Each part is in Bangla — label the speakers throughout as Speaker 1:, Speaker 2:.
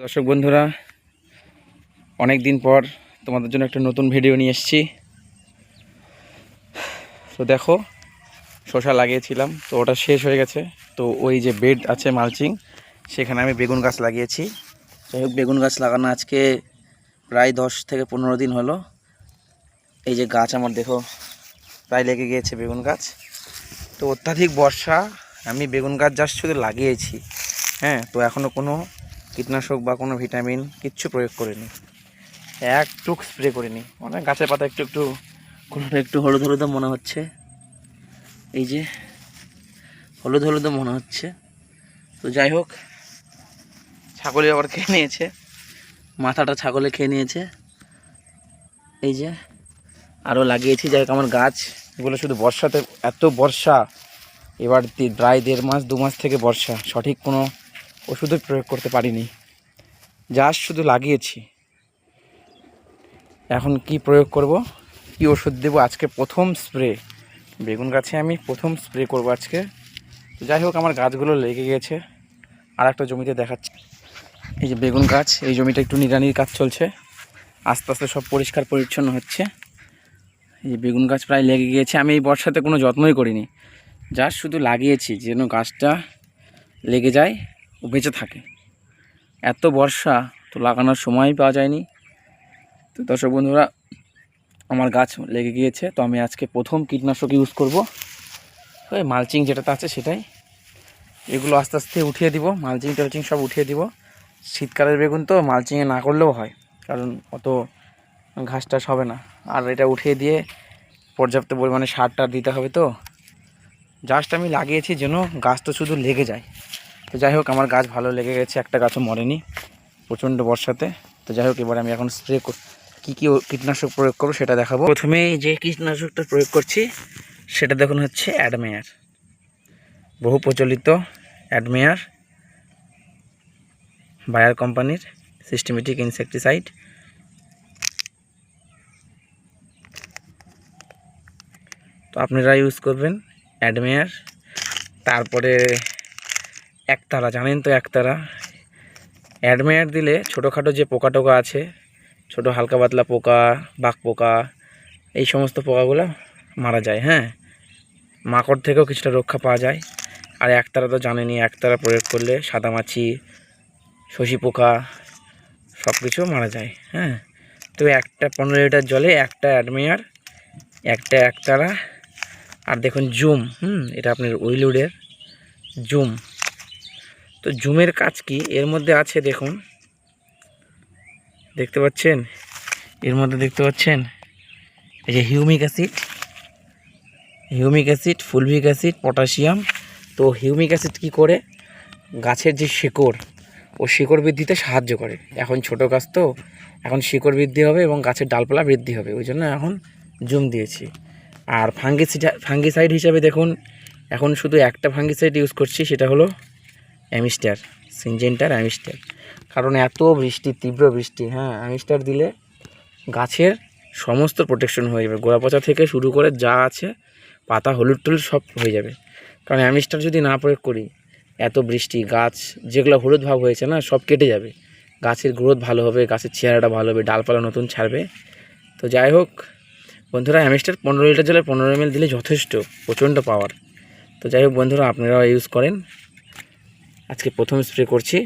Speaker 1: দর্শক বন্ধুরা অনেক দিন পর তোমাদের জন্য একটা নতুন ভিডিও নিয়ে এসেছি। তো দেখো, শসা লাগিয়েছিলাম, তো ওটা শেষ হয়ে গেছে। তো ওই যে বেড আছে মালচিং সেখানে আমি বেগুন গাছ লাগিয়েছি। যাই হোক, বেগুন গাছ লাগানো আজকে প্রায় দশ থেকে পনেরো দিন হলো। এই যে গাছ আমার দেখো, প্রায় লেগে গিয়েছে বেগুন গাছ। তো অত্যাধিক বর্ষা, আমি বেগুন গাছ জাস্ট শুধু লাগিয়েছি। হ্যাঁ তো এখনও কোনো কীটনাশক বা কোনো ভিটামিন কিচ্ছু প্রয়োগ করিনি। এক টুক স্প্রে করিনি। অনেক গাছের পাতা একটু একটু কোনোটা একটু হলুদ হলুদ মনে হচ্ছে। এই যে হলুদ হলুদ মনে হচ্ছে। তো যাই হোক ছাগলে আবার খেয়ে নিয়েছে। মাথাটা ছাগলে খেয়ে নিয়েছে। এই যে আরও লাগিয়েছি, যাই হোক আমার গাছ। এগুলো শুধু বর্ষাতে, এত বর্ষা। এবার ড্রাই দেড় মাস, দু মাস থেকে বর্ষা। সঠিক কোনো ওষুধও প্রয়োগ করতে পারিনি। জাস্ট শুধু লাগিয়েছি। এখন কি প্রয়োগ করব? কি ওষুধ দেবো? আজকে প্রথম স্প্রে। বেগুন গাছে আমি প্রথম স্প্রে করব আজকে। যাই হোক, আমার গাছগুলো লেগে গেছে। আর একটা জমিতে দেখাচ্ছি। এই যে বেগুন গাছ, এই জমিটা একটু নিড়ানির কাজ চলছে। আস্তে আস্তে সব পরিষ্কার পরিচ্ছন্ন হচ্ছে। এই যে বেগুন গাছ প্রায় লেগে গিয়েছে। আমি এই বর্ষাতে কোনো যত্নই করিনি। জাস্ট শুধু লাগিয়েছি, যেন গাছটা লেগে যায়। ও বেঁচে থাকে। এত বর্ষা তো লাগানোর সময়ই পাওয়া যায়নি। তো দর্শক বন্ধুরা, আমার গাছ লেগে গিয়েছে, তো আমি আজকে প্রথম কীটনাশক ইউজ করব। ওই মালচিং যেটাতে আছে সেটাই। এগুলো আস্তে আস্তে উঠিয়ে দিব, মালচিং টালচিং সব উঠিয়ে দিব। শীতকালের বেগুন তো মালচিংয়ে না করলেও হয়, কারণ অত ঘাস টাস হবে না। আর এটা উঠিয়ে দিয়ে পর্যাপ্ত পরিমাণে সার টার দিতে হবে তো। জাস্ট আমি লাগিয়েছি যেন গাছ তো শুধু লেগে যায়। তো যাই হোক, আমার গাছ ভালো লেগে গেছে, একটা গাছও মরেনি, প্রচণ্ড বর্ষাতে। তো যাই হোক, এবার আমি এখন স্প্রে কী কী কীটনাশক প্রয়োগ করব সেটা দেখাবো। প্রথমে যে কীটনাশকটা প্রয়োগ করছি, সেটা দেখুন হচ্ছে অ্যাডমেয়ার। বহু প্রচলিত অ্যাডমেয়ার বায়ার কোম্পানির সিস্টেমেটিক ইনসেকটিসাইড তো আপনারা ইউজ করবেন অ্যাডমেয়ার, তারপরে একতারা, জানেন তো একতারা? অ্যাডমেয়ার দিলে ছোটোখাটো যে পোকা টোকা আছে, ছোটো হালকা পাতলা পোকা, বাঘ পোকা, এই সমস্ত পোকাগুলো মারা যায় হ্যাঁ? মাকড় থেকেও কিছুটা রক্ষা পাওয়া যায়। আর একতারা তো জানেনই, একতারা প্রয়োগ করলে সাদামাছি, শশী পোকা সব কিছু মারা যায় হ্যাঁ? তো একটা পনেরো লিটার জলে একটা অ্যাডমেয়ার একটা একতারা। আর দেখুন, জুম, হুম? এটা আপনার উইলুডের জুম। তো জুমের কাজ কি? এর মধ্যে আছে দেখুন। দেখতে পাচ্ছেন? এর মধ্যে দেখতে পাচ্ছেন? এই যে humic acid. Humic acid, fulvic acid, potassium. তো হিউমিক অ্যাসিড কি করে? গাছের যে শিকড়, ও শিকড় বৃদ্ধিতে সাহায্য করে। এখন ছোট গাছ তো, এখন শিকড় বৃদ্ধি হবে এবং গাছের ডালপালা বৃদ্ধি হবে। ওই জন্য এখন জুম দিয়েছি। আর ফাঙ্গিসাইড ফাঙ্গিসাইড হিসাবে দেখুন, এখন শুধু একটা ফাঙ্গিসাইড ইউজ করছি, সেটা হলো অ্যামিস্টার, সিনজেন্টার অ্যামিস্টার। কারণ এত বৃষ্টি, তীব্র বৃষ্টি হ্যাঁ অ্যামিস্টার দিলে গাছের সমস্ত প্রোটেকশন হয়ে যাবে। গোড়া পচা থেকে শুরু করে যা আছে, পাতা, হলুদ টলুদ সব হয়ে যাবে। কারণ অ্যামিস্টার যদি না প্রয়োগ করি, এত বৃষ্টি, গাছ, যেগুলো হলুদ ভাব হয়েছে না, সব কেটে যাবে। গাছের গ্রোথ ভালো হবে, গাছের চেহারাটা ভালো হবে, ডালপালা নতুন ছাড়বে। তো যাই হোক, বন্ধুরা, অ্যামিস্টার পনেরো লিটার জলে পনেরো এম দিলে যথেষ্ট, প্রচণ্ড পাওয়ার তো যাই হোক, বন্ধুরা, আপনারাও ইউজ করেন। আজকে প্রথম স্প্রে করছি।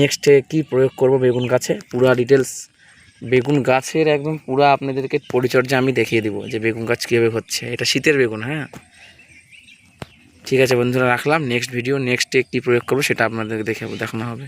Speaker 1: নেক্সটে কি প্রয়োগ করব বেগুন গাছে? পুরা ডিটেলস বেগুন গাছের একদম পুরা আপনাদেরকে পরিচর্যা আমি দেখিয়ে দিব যে বেগুন গাছ কীভাবে হচ্ছে। এটা শীতের বেগুন হ্যাঁ? ঠিক আছে বন্ধুরা, রাখলাম। নেক্সট ভিডিও নেক্সটে কী প্রয়োগ করব সেটা আপনাদেরকে দেখে দেখানো হবে।